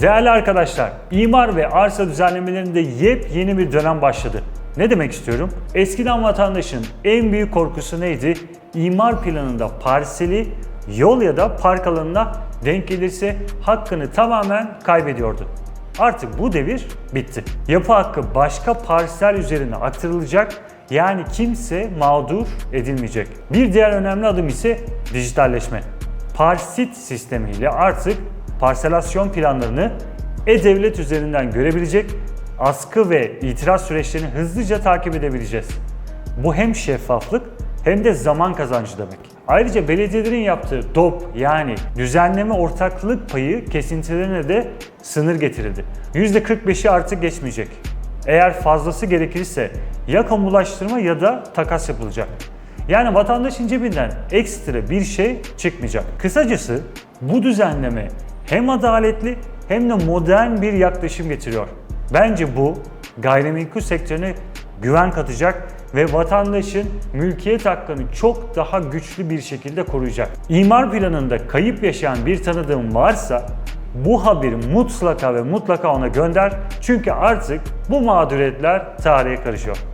Değerli arkadaşlar, imar ve arsa düzenlemelerinde yepyeni bir dönem başladı. Ne demek istiyorum? Eskiden vatandaşın en büyük korkusu neydi? İmar planında parseli yol ya da park alanına denk gelirse hakkını tamamen kaybediyordu. Artık bu devir bitti. Yapı hakkı başka parsel üzerine aktarılacak yani kimse mağdur edilmeyecek. Bir diğer önemli adım ise dijitalleşme. Parsit sistemiyle artık parselasyon planlarını e-devlet üzerinden görebilecek, askı ve itiraz süreçlerini hızlıca takip edebileceğiz. Bu hem şeffaflık hem de zaman kazancı demek. Ayrıca belediyelerin yaptığı DOP yani düzenleme ortaklık payı kesintilerine de sınır getirildi. %45'i artık geçmeyecek. Eğer fazlası gerekirse ya kamulaştırma ya da takas yapılacak. Yani vatandaşın cebinden ekstra bir şey çıkmayacak. Kısacası bu düzenleme hem adaletli hem de modern bir yaklaşım getiriyor. Bence bu gayrimenkul sektörüne güven katacak ve vatandaşın mülkiyet hakkını çok daha güçlü bir şekilde koruyacak. İmar planında kayıp yaşayan bir tanıdığım varsa bu haberi mutlaka ve mutlaka ona gönder. Çünkü artık bu mağduriyetler tarihe karışıyor.